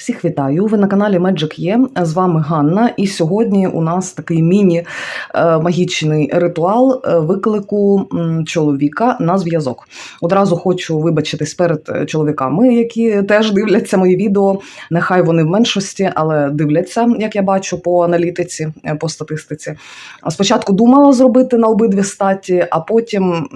Всіх вітаю! Ви на каналі Magic є. З вами Ганна. І сьогодні у нас такий міні-магічний ритуал е, виклику чоловіка на зв'язок. Одразу хочу вибачитись перед е, чоловіками, які теж дивляться мої відео. Нехай вони в меншості, але дивляться, як я бачу по аналітиці, е, по статистиці. Спочатку думала зробити на обидві статі, а потім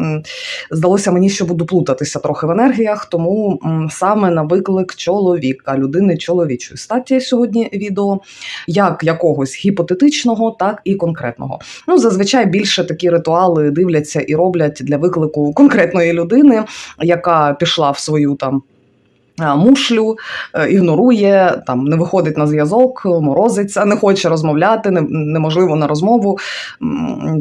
здалося мені, що буду плутатися трохи в енергіях, тому саме на виклик чоловіка, людини чоловічої статі сьогодні відео, як якогось гіпотетичного, так і конкретного. Ну, зазвичай більше такі ритуали дивляться і роблять для виклику конкретної людини, яка пішла в свою там. А, Мушлю е, ігнорує, там не виходить на зв'язок, морозиться, не хоче розмовляти, не, неможливо на розмову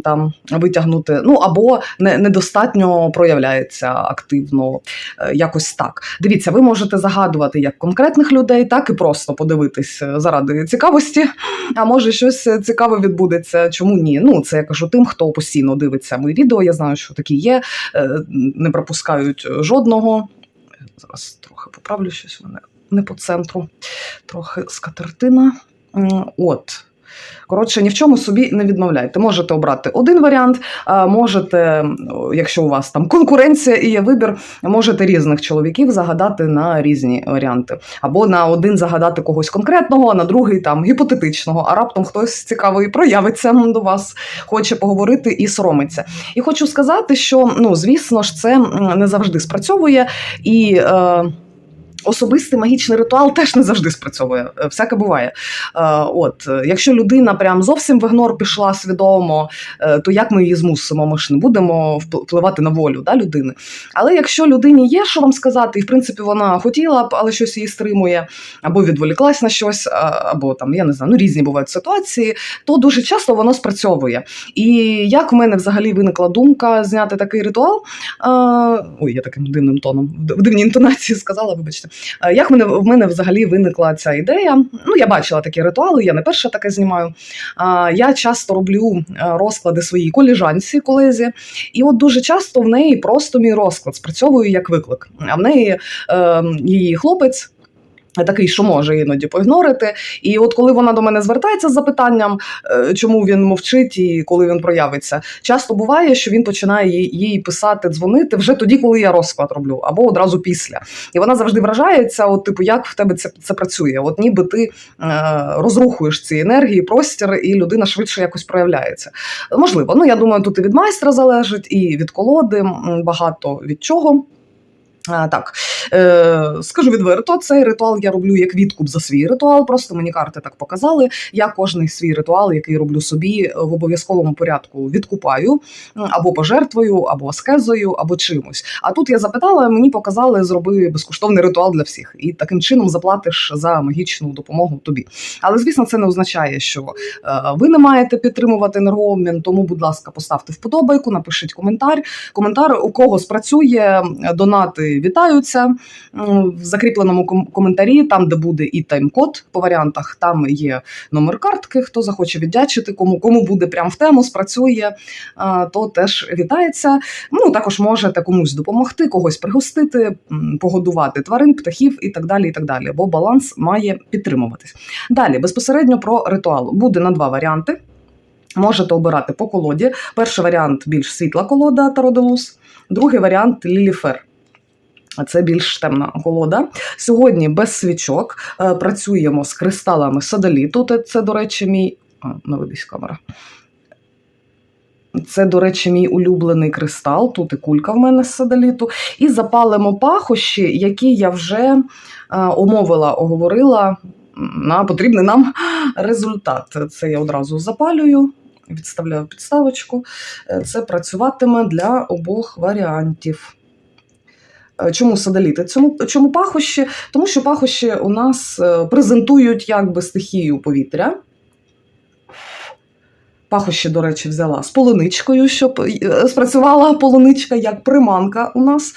там витягнути. Ну або не, недостатньо проявляється активно, е, якось так. Дивіться, ви можете загадувати як конкретних людей, так і просто подивитись е, заради цікавості. А може щось цікаве відбудеться. Чому ні? Ну це я кажу тим, хто постійно дивиться мої відео. Я знаю, що такі є, е, не пропускають жодного. Зараз поправлю щось мене не по центру, трохи скатертина. От. Коротше, ні в чому собі не відмовляйте. Можете обрати один варіант, можете, якщо у вас там конкуренція і є вибір, можете різних чоловіків загадати на різні варіанти. Або на один загадати когось конкретного, а на другий там гіпотетичного, а раптом хтось цікавий проявиться до вас, хоче поговорити і соромиться. І хочу сказати, що ну, звісно ж, це не завжди спрацьовує і. Е, Особистий магічний ритуал теж не завжди спрацьовує, е, всяке буває. Е, От, е, якщо людина прям зовсім в ігнор пішла свідомо, то як ми її змусимо? Ми ж не будемо впливати на волю да, людини. Але якщо людині є що вам сказати, і в принципі вона хотіла б, але щось її стримує, або відволіклась на щось, або там я не знаю, ну різні бувають ситуації, то дуже часто воно спрацьовує. І як в мене взагалі виникла думка зняти такий ритуал? Ой, я таким дивним тоном в дивній інтонації сказала, вибачте. Е, Як мене в мене взагалі виникла ця ідея? Ну, я бачила такі ритуали, я не перша таке знімаю. Я часто роблю е, розклади своїй коліжанці, колезі, і от дуже часто в неї просто мій розклад спрацьовує як виклик. А в неї е, її хлопець. Такий, що може іноді поігнорити. І от коли вона до мене звертається з запитанням, е, чому він мовчить і коли він проявиться, часто буває, що він починає їй, писати, дзвонити вже тоді, коли я розклад роблю, або одразу після. І вона завжди вражається, от, типу, як в тебе це, це працює? От ніби ти е, розрухуєш ці енергії, простір, і людина швидше якось проявляється. Можливо, ну я думаю, тут і від майстра залежить, і від колоди, багато від чого. А, так, е, скажу відверто, цей ритуал я роблю як відкуп за свій ритуал. Просто мені карти так показали. Я кожний свій ритуал, який роблю собі, в обов'язковому порядку відкупаю або пожертвою, або аскезою, або чимось. А тут я запитала, мені показали, зроби безкоштовний ритуал для всіх, і таким чином заплатиш за магічну допомогу тобі. Але звісно, це не означає, що е, ви не маєте підтримувати енергообмін. Тому, будь ласка, поставте вподобайку, напишіть коментар. Коментар у кого спрацює, донати вітаються в закріпленому коментарі, там, де буде і тайм-код по варіантах, там є номер картки. Хто захоче віддячити, кому кому буде прям в тему, спрацює, то теж вітається. Ну також можете комусь допомогти, когось пригостити, погодувати тварин, птахів і так далі. І так далі. Бо баланс має підтримуватись. Далі безпосередньо про ритуал буде на два варіанти. Можете обирати по колоді. Перший варіант більш світла колода Тароделус, другий варіант Ліліфер. Це більш темна колода. Сьогодні без свічок е, працюємо з кристалами садоліту. Це, до речі, мій. А, наведись камера. Це, до речі, мій улюблений кристал. Тут і кулька в мене з садоліту. І запалимо пахощі, які я вже е, омовила, оговорила на потрібний нам результат. Це я одразу запалюю, відставляю підставочку. Е, Це працюватиме для обох варіантів. Е, Чому садоліти? Чому, чому пахощі? Тому що пахощі у нас е, презентують якби стихію повітря. Пахощі, до речі, взяла з полуничкою, щоб е, спрацювала полуничка як приманка у нас.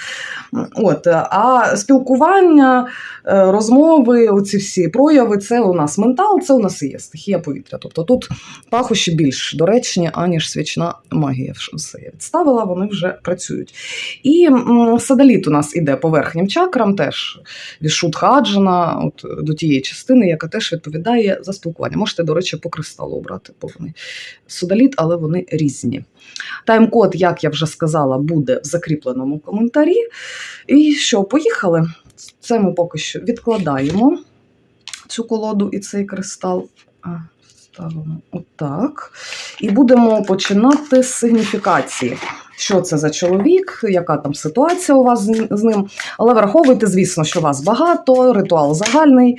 От, а спілкування, е, розмови, оці всі прояви це у нас ментал, це у нас і є стихія повітря. Тобто тут пахощі більш доречні, аніж свічна магія. Все я відставила, вони вже працюють. І садаліт у нас іде по верхнім чакрам, теж хаджана, от до тієї частини, яка теж відповідає за спілкування. Можете, до речі, по кристалу обрати повний судаліт, але вони різні. Тайм-код, як я вже сказала, буде в закріпленому коментарі. І що, поїхали? Це ми поки що відкладаємо цю колоду і цей кристал. Ставимо отак. І будемо починати з сигніфікації. Що це за чоловік, яка там ситуація у вас з ним. Але враховуйте, звісно, що вас багато, ритуал загальний.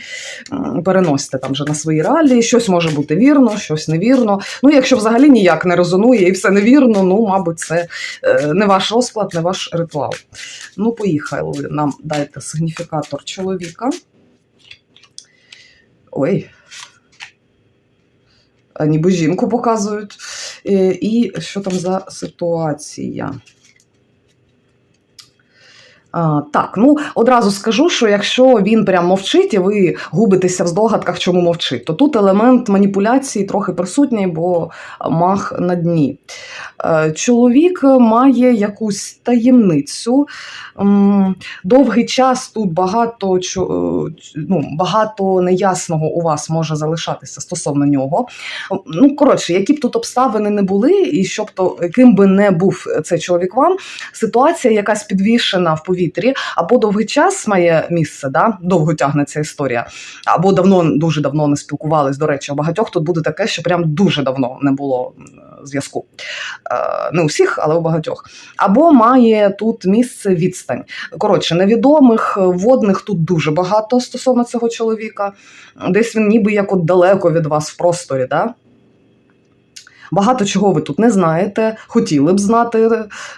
Переносите там вже на свої реалії. Щось може бути вірно, щось невірно. Ну, якщо взагалі ніяк не резонує і все невірно, ну, мабуть, це е, не ваш розклад, не ваш ритуал. Ну, поїхали. Нам дайте сигніфікатор чоловіка. Ой. Ніби жінку показують. Е, І що там за ситуація? А, так, ну одразу скажу, що якщо він прям мовчить, і ви губитеся в здогадках, чому мовчить, то тут елемент маніпуляції трохи присутній, бо мах на дні. Е, Чоловік має якусь таємницю. Довгий час тут багато, е, ну, багато неясного у вас може залишатися стосовно нього. Ну, коротше, які б тут обставини не були, і щоб то ким би не був цей чоловік вам, ситуація якась підвішена в повітрі, або довгий час має місце, да? довго тягнеться історія, або давно, дуже давно не спілкувались. До речі, у багатьох тут буде таке, що прям дуже давно не було зв'язку. Е, Не у всіх, але у багатьох. Або має тут місце відстань. Коротше, невідомих водних тут дуже багато стосовно цього чоловіка. Десь він ніби як от далеко від вас в просторі. Да? Багато чого ви тут не знаєте, хотіли б знати.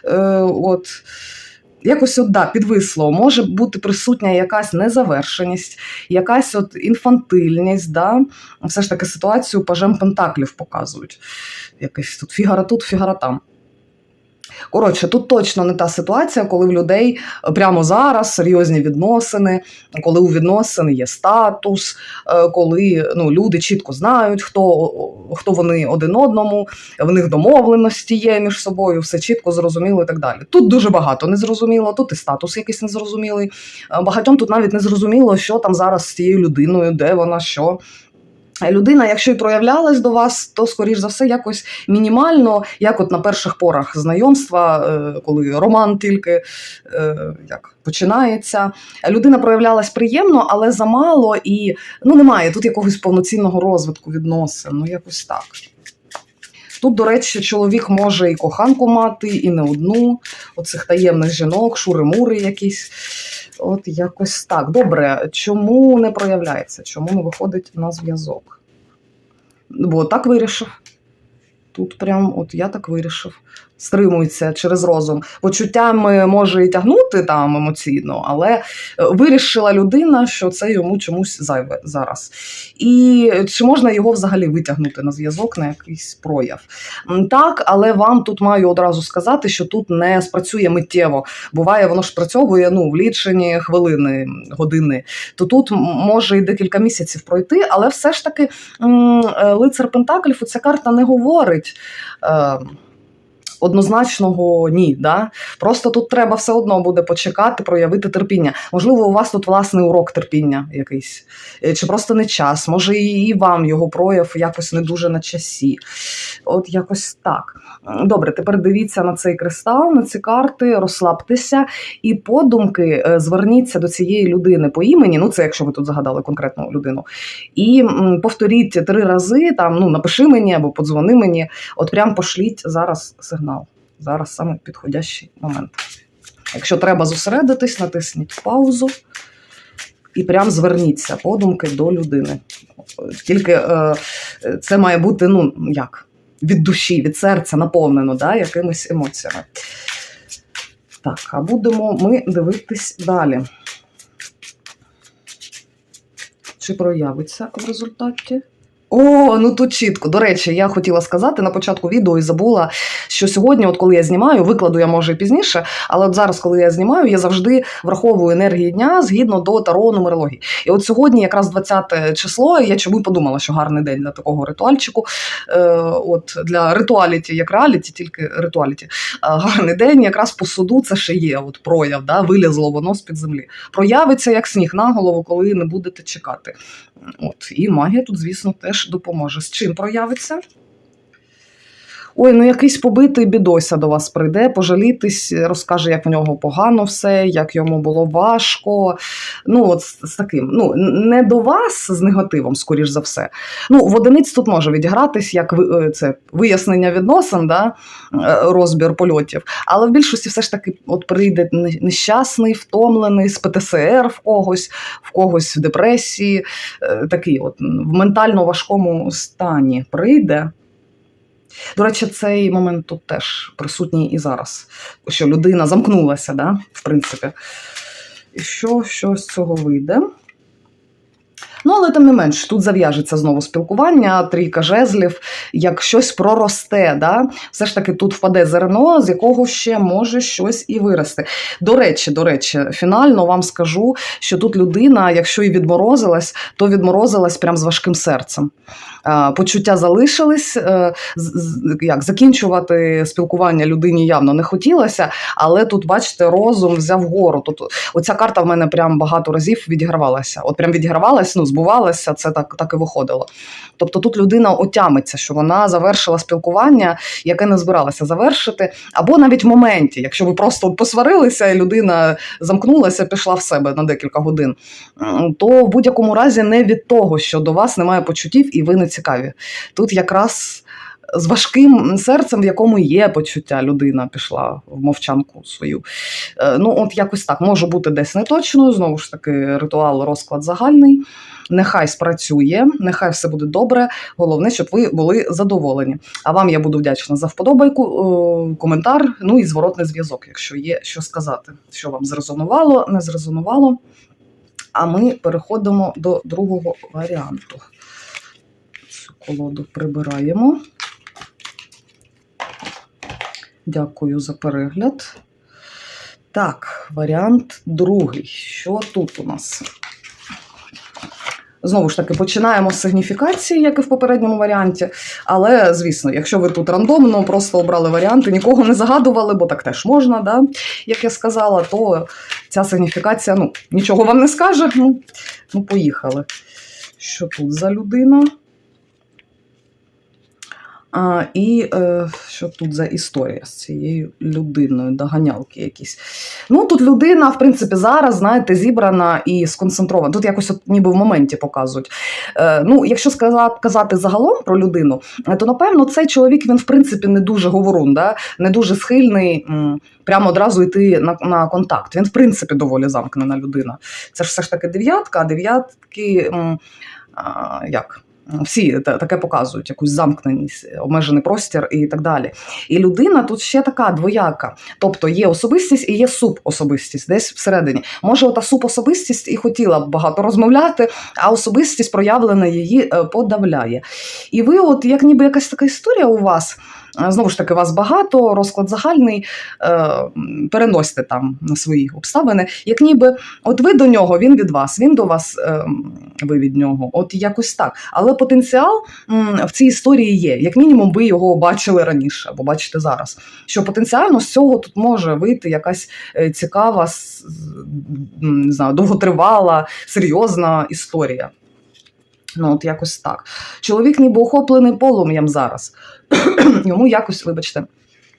Е, от. Якось от, да, підвисло, може бути присутня якась незавершеність, якась от інфантильність. Да? Все ж таки ситуацію пажем пентаклів показують. Якийсь тут фігара тут, фігара там. Коротше, тут точно не та ситуація, коли в людей прямо зараз серйозні відносини, коли у відносин є статус, е, коли ну, люди чітко знають, хто, хто вони один одному, в них домовленості є між собою, все чітко зрозуміло і так далі. Тут дуже багато незрозуміло, тут і статус якийсь незрозумілий. Е, Багатьом тут навіть не зрозуміло, що там зараз з цією людиною, де вона, що. Людина, якщо й проявлялась до вас, то скоріш за все якось мінімально, як от на перших порах знайомства, е, коли роман тільки е, як починається. Людина проявлялась приємно, але замало і ну немає тут якогось повноцінного розвитку відносин. Ну якось так. Тут, до речі, чоловік може і коханку мати, і не одну, оцих таємних жінок, шури-мури якісь. От якось так. Добре, чому не проявляється? Чому не виходить на зв'язок? Бо так вирішив. Тут прям, от я так вирішив. Стримується через розум. Почуттями може і тягнути там емоційно, але е, вирішила людина, що це йому чомусь зайве зараз. І чи можна його взагалі витягнути на зв'язок на якийсь прояв? Так, але вам тут маю одразу сказати, що тут не спрацює миттєво. Буває, воно ж спрацьовує ну, в лічені хвилини, години. То тут може і декілька місяців пройти, але все ж таки е, лицар Пентаклів ця карта не говорить. Однозначного ні, да просто тут треба все одно буде почекати, проявити терпіння. Можливо, у вас тут власний урок терпіння якийсь, Е, чи просто не час. Може, і і вам його прояв якось не дуже на часі. От якось так. Добре, тепер дивіться на цей кристал, на ці карти, розслабтеся і подумки е, зверніться до цієї людини по імені. Ну, це якщо ви тут загадали конкретну людину. І повторіть три рази, там ну напиши мені або подзвони мені. От прям пошліть зараз сигнал. Зараз саме підходящий момент. Якщо треба зосередитись, натисніть паузу і прям зверніться подумки до людини. Тільки е, це має бути, ну як, від душі, від серця наповнено да, якимись емоціями. Так, а будемо ми дивитись далі. Чи проявиться в результаті О, ну тут чітко. До речі, я хотіла сказати на початку відео і забула, що сьогодні, от коли я знімаю, викладу я може і пізніше, але от зараз, коли я знімаю, я завжди враховую енергії дня згідно до таро нумерології. І от сьогодні, якраз 20 число, я чому подумала, що гарний день для такого ритуальчику. Е, от для ритуаліті, як реаліті, тільки ритуаліті. Е, гарний день, якраз по суду це ще є. От прояв, да, вилізло воно з під землі. Проявиться як сніг на голову, коли не будете чекати. От, і магія тут, звісно, теж допоможе. З чим проявиться? Ой, ну якийсь побитий бідося до вас прийде, пожалітись, розкаже, як в нього погано все, як йому було важко. Ну, от з, таким. Ну, не до вас з негативом, скоріш за все. Ну, в одиниць тут може відігратись як е, це вияснення відносин, да? е, розбір польотів. Але в більшості все ж таки от прийде нещасний, втомлений, з ПТСР в когось, в когось в депресії, е, такий от в ментально важкому стані прийде. До речі, цей момент тут теж присутній і зараз, що людина замкнулася, да, в принципі. І що, що з цього вийде? Ну, але тим не менш, тут зав'яжеться знову спілкування, трійка жезлів, як щось проросте. Да? Все ж таки тут впаде зерно, з якого ще може щось і вирости. До речі, до речі, фінально вам скажу, що тут людина, якщо і відморозилась, то відморозилась прям з важким серцем. Почуття залишились, е, як закінчувати спілкування людині явно не хотілося, але тут, бачите, розум взяв гору. Тут оця карта в мене прям багато разів відігравалася. От прям відігравалася, ну збувалася, це так, так і виходило. Тобто тут людина отямиться, що вона завершила спілкування, яке не збиралася завершити, або навіть в моменті, якщо ви просто посварилися, і людина замкнулася, пішла в себе на декілька годин, то в будь-якому разі не від того, що до вас немає почуттів і ви не цікаві. Тут якраз. З важким серцем, в якому є почуття, людина пішла в мовчанку свою. Е, Ну, от якось так може бути десь неточною. Знову ж таки, ритуал, розклад загальний. Нехай спрацює, нехай все буде добре. Головне, щоб ви були задоволені. А вам я буду вдячна за вподобайку, е, коментар, ну і зворотний зв'язок, якщо є що сказати, що вам зрезонувало, не зрезонувало. А ми переходимо до другого варіанту. Цю колоду прибираємо. Дякую за перегляд. Так, варіант другий. Що тут у нас? Знову ж таки, починаємо з сигніфікації, як і в попередньому варіанті. Але, звісно, якщо ви тут рандомно просто обрали варіанти, нікого не загадували, бо так теж можна, да? як я сказала, то ця сигніфікація ну, нічого вам не скаже. Ну, ну поїхали. Що тут за людина? А, і е, що тут за історія з цією людиною, доганялки якісь. Ну, тут людина, в принципі, зараз, знаєте, зібрана і сконцентрована. Тут якось от ніби в моменті показують. Е, ну, якщо сказати, казати загалом про людину, е, то напевно цей чоловік він, в принципі, не дуже говорун, да? не дуже схильний м, прямо одразу йти на, на контакт. Він, в принципі, доволі замкнена людина. Це ж все ж таки дев'ятка, а дев'ятки м, а, як? Всі таке показують, якусь замкненість, обмежений простір і так далі. І людина тут ще така двояка. Тобто є особистість і є субособистість десь всередині. Може, ота субособистість і хотіла б багато розмовляти, а особистість проявлена її е, подавляє. І ви, от як ніби якась така історія у вас. Е, Знову ж таки, вас багато, розклад загальний, е, переносите там на свої обставини. Як ніби от ви до нього, він від вас, він до вас, е, ви від нього. От якось так. Але потенціал в цій історії є. Як мінімум, ви його бачили раніше або бачите зараз. Що потенціально з цього тут може вийти якась цікава, не знаю, довготривала, серйозна історія. Ну, от якось так. Чоловік ніби охоплений полум'ям зараз. Йому якось, вибачте,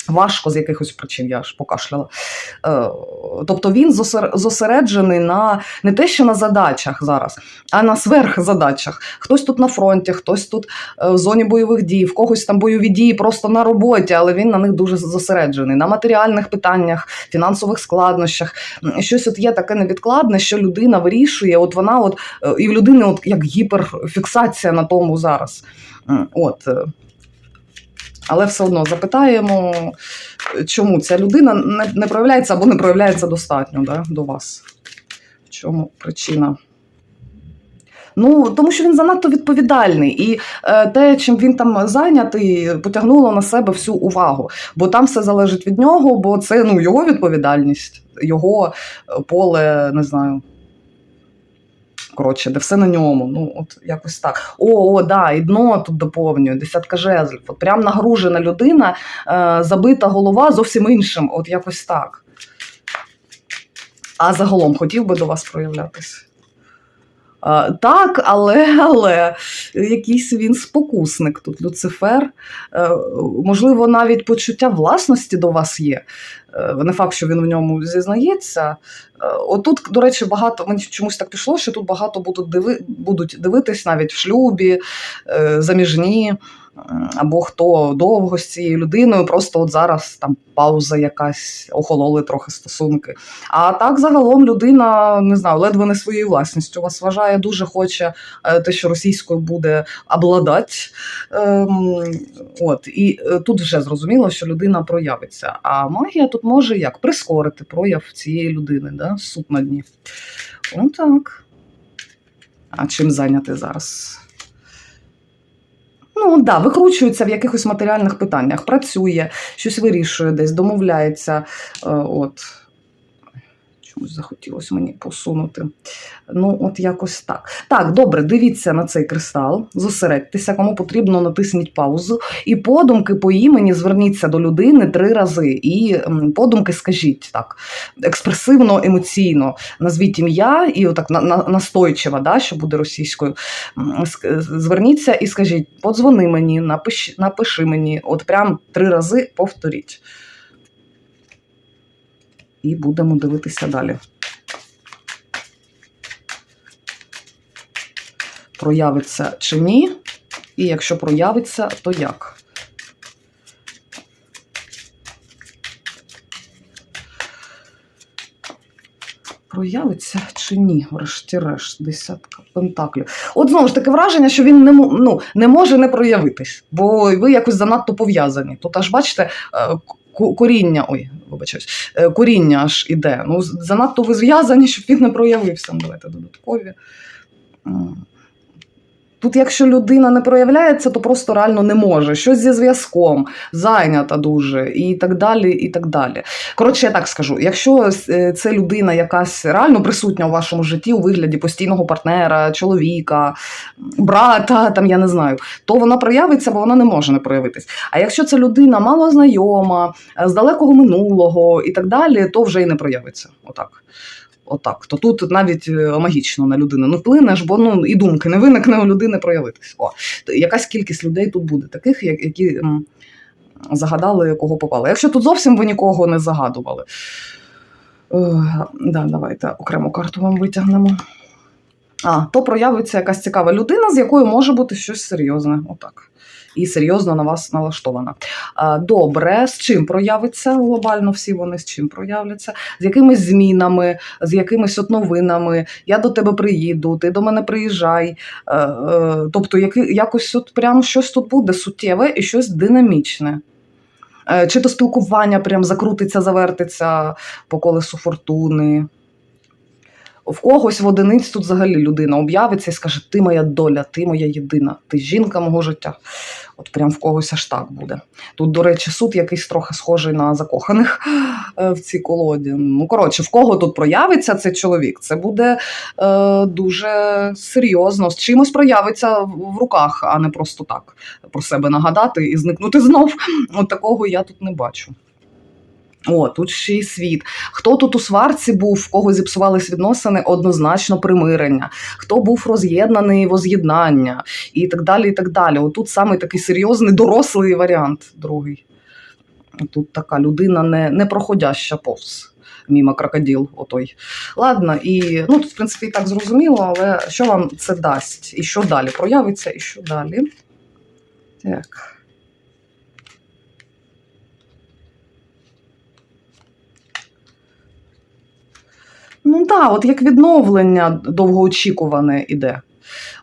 важко з якихось причин, я ж покашляла. Е, тобто він зосереджений на не те, що на задачах зараз, а на сверхзадачах. Хтось тут на фронті, хтось тут е, в зоні бойових дій, в когось там бойові дії просто на роботі, але він на них дуже зосереджений. На матеріальних питаннях, фінансових складнощах. Щось от є таке невідкладне, що людина вирішує. От вона, от е, і в людини, от як гіперфіксація на тому зараз. От. Але все одно запитаємо, чому ця людина не, не проявляється або не проявляється достатньо да, до вас. В чому причина? Ну, тому що він занадто відповідальний, і е, те, чим він там зайнятий, потягнуло на себе всю увагу. Бо там все залежить від нього, бо це ну, його відповідальність, його е, поле, не знаю. Коротше, де все на ньому. Ну, от якось так. О, о, да, і дно тут доповнює, десятка жезлів. От прям нагружена людина, е, забита голова зовсім іншим. От якось так. А загалом хотів би до вас проявлятися. А, так, але, але якийсь він спокусник тут, Люцифер. Е, можливо, навіть почуття власності до вас є. Е, не факт, що він в ньому зізнається. Е, отут, до речі, багато мені чомусь так пішло, що тут багато будуть, диви, будуть дивитись навіть в шлюбі, е, заміжні. М, Або хто довго з цією людиною, просто от зараз там пауза якась, охололи трохи стосунки. А так загалом людина не знаю, ледве не своєю власністю вас вважає, дуже хоче е, те, що російською буде обладати. Ем, от і е, тут вже зрозуміло, що людина проявиться. А магія тут може як прискорити прояв цієї людини, да? суд на дні. Отак. А чим зайняти зараз? Ну, да, викручується в якихось матеріальних питаннях, працює, щось вирішує десь, домовляється. Е, От. Чомусь захотілося мені посунути. Ну, от якось так. Так, добре, дивіться на цей кристал, зосередьтеся, кому потрібно, натисніть паузу. І подумки по імені зверніться до людини три рази. І подумки скажіть так, експресивно, емоційно. Назвіть ім'я і отак на, на, настойчиво, да, що буде російською. Зверніться і скажіть: подзвони мені, напиши, напиши мені. От прям три рази повторіть. І будемо дивитися далі. Проявиться чи ні? І якщо проявиться, то як? Проявиться чи ні, врешті-решт, десятка пентаклів. От знову ж таке враження, що він не, ну, не може не проявитись, бо ви якось занадто пов'язані. Тут аж бачите, е, коріння, ой, вибачаюсь, е, коріння аж іде. Ну, занадто ви зв'язані, щоб він не проявився. Давайте додаткові. Тут, якщо людина не проявляється, то просто реально не може. Щось зі зв'язком, зайнята дуже, і так далі. і так далі. Коротше, я так скажу: якщо е, це людина якась реально присутня у вашому житті у вигляді постійного партнера, чоловіка, брата, там я не знаю, то вона проявиться, бо вона не може не проявитись. А якщо це людина мало знайома, е, з далекого минулого і так далі, то вже і не проявиться. Отак. Отак. То тут навіть е, магічно на людину не вплинеш, бо ну і думки не виникне у людини проявитись. О, якась кількість людей тут буде, таких, які загадали, кого попали. Якщо тут зовсім ви нікого не загадували. Е, да, давайте окрему карту вам витягнемо. А, то проявиться якась цікава людина, з якою може бути щось серйозне. Отак. І серйозно на вас налаштована. Добре, з чим проявиться глобально всі вони з чим проявляться? З якимись змінами, з якимись от новинами. Я до тебе приїду, ти до мене приїжджай. Е, е, Тобто, якось от прям щось тут буде суттєве і щось динамічне. Е, Чи то спілкування прям закрутиться, завертиться по колесу фортуни. В когось в одиниць тут взагалі людина об'явиться і скаже: Ти моя доля, ти моя єдина, ти жінка мого життя. От прям в когось аж так буде. Тут, до речі, суд якийсь трохи схожий на закоханих е, в цій колоді. Ну, коротше, в кого тут проявиться цей чоловік, це буде е, дуже серйозно. З чимось проявиться в руках, а не просто так про себе нагадати і зникнути знов. От такого я тут не бачу. О, тут ще й світ. Хто тут у сварці був, в кого зіпсувались відносини, однозначно примирення. Хто був роз'єднаний воз'єднання, і так далі. і так далі. Отут саме такий серйозний дорослий варіант, другий. Тут така людина не, не проходяща повз. Міма крокодил, отой. Ладно, і ну тут, в принципі, і так зрозуміло, але що вам це дасть? І що далі? Проявиться, і що далі? Так. Ну так, от як відновлення довгоочікуване іде.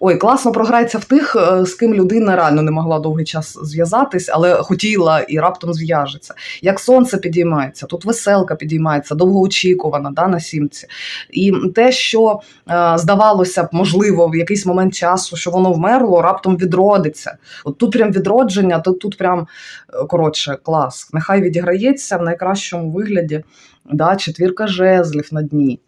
Ой, класно програється в тих, е, з ким людина реально не могла довгий час зв'язатись, але хотіла і раптом зв'яжеться. Як сонце підіймається, тут веселка підіймається, довгоочікувана да, на сімці. І те, що е, здавалося б, можливо, в якийсь момент часу, що воно вмерло, раптом відродиться. От тут прям відродження, тут, тут прям е, коротше, клас. Нехай відіграється в найкращому вигляді. Да, четвірка жезлів на дні.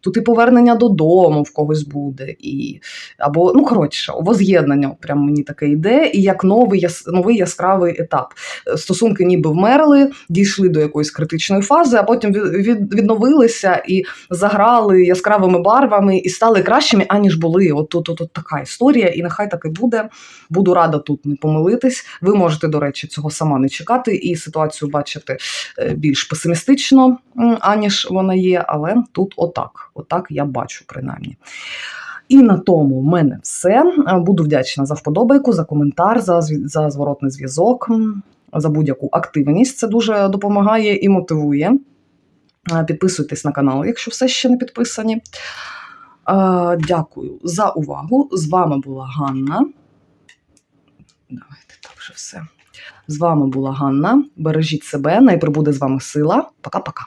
Тут і повернення додому в когось буде, і або ну коротше, воз'єднання прям мені таке йде, і як новий яс, новий яскравий етап. Е, Стосунки ніби вмерли, дійшли до якоїсь критичної фази, а потім від, від, відновилися і заграли яскравими барвами і стали кращими, аніж були. От тут, тут, тут така історія, і нехай так і буде. Буду рада тут не помилитись. Ви можете, до речі, цього сама не чекати і ситуацію бачити е, більш песимістично, аніж вона є, але тут отак. Отак я бачу, принаймні. І на тому в мене все. Е, Буду вдячна за вподобайку, за коментар, за, за зворотний зв'язок, за будь-яку активність. Це дуже допомагає і мотивує. Е, Підписуйтесь на канал, якщо все ще не підписані. Е, Дякую за увагу. З вами була Ганна. Давайте так вже все. З вами була Ганна. Бережіть себе, най прибуде з вами сила. Пока-пока.